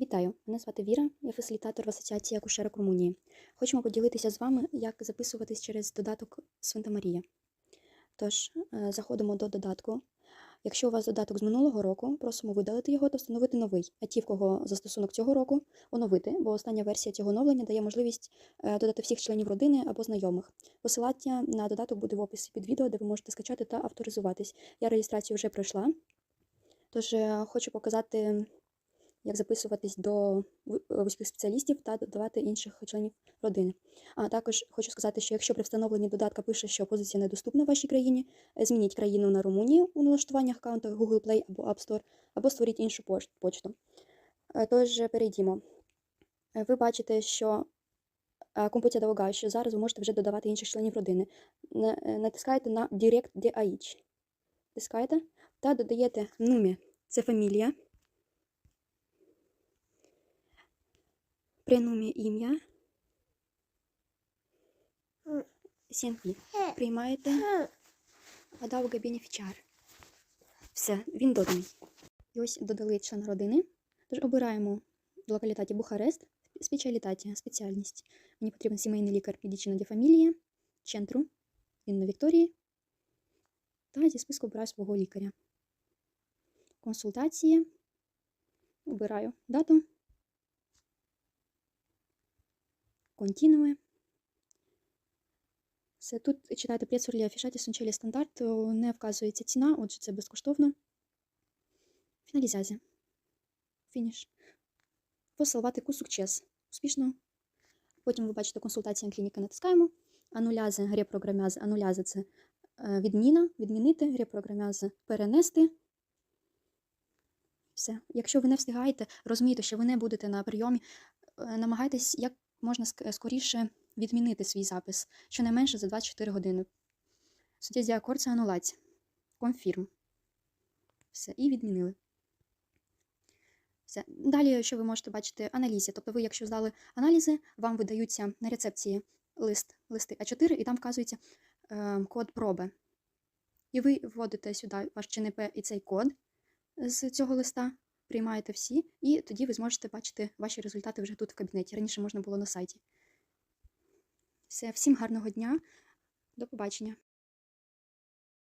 Вітаю! Мене звати Віра, я фасилітатор в Асоціації акушерок Румунії. Хочемо поділитися з вами, як записуватись через додаток Свинта Марія. Тож, е, заходимо до додатку. Якщо у вас додаток з минулого року, просимо видалити його та встановити новий. А ті, в кого застосунок цього року, оновити, бо остання версія цього оновлення дає можливість е, додати всіх членів родини або знайомих. Посилання на додаток буде в описі під відео, де ви можете скачати та авторизуватись. Я реєстрацію вже пройшла. Тож е, хочу показати як записуватись до ву- вузьких спеціалістів та додавати інших членів родини. А також хочу сказати, що якщо при встановленні додатка пише, що позиція недоступна в вашій країні, е, змініть країну на Румунію у налаштуваннях аккаунта Google Play або App Store, або створіть іншу почту. Е, Тож перейдімо. Е, Ви бачите, що е, компутія долагає, що зараз ви можете вже додавати інших членів родини. На- е, Натискаєте на Direct DAH. Натискаєте та додаєте нумі. Це фамілія. Пренумі ім'я. CNP. Приймаєте Адауга бенефіціар. Все, він доданий. І ось додали член родини. Тож обираємо в локалітаті Бухарест, спеціалітаті, спеціальність. Мені потрібен сімейний лікар медичина для фамілії, центру, він на Вікторії. Та зі списку обираю свого лікаря. Консультації. Обираю дату. Континуе. Все, тут читайте прецурлі афішаті сончелі стандарт, не вказується ціна, отже, це безкоштовно. Фіналізація. Фініш. Посилувати кусок чес. Успішно. Потім ви бачите консультація клініка, натискаємо. Анулязи, репрограмязи. Анулязи це е, відміна, відмінити, репрограмязи перенести. Все. Якщо ви не встигаєте, розумієте, що ви не будете на прийомі, е, намагайтесь як можна скоріше відмінити свій запис, щонайменше за 24 години. Суддя діакорд це анулація. Конфірм. Все, і відмінили. Все. Далі, що ви можете бачити, аналізи. Тобто, ви, якщо здали аналізи, вам видаються на рецепції лист, листи А4, і там вказується е, код проби. І ви вводите сюди ваш ЧНП і цей код з цього листа, приймаєте всі, і тоді ви зможете бачити ваші результати вже тут в кабінеті. Раніше можна було на сайті. Все, всім гарного дня. До побачення.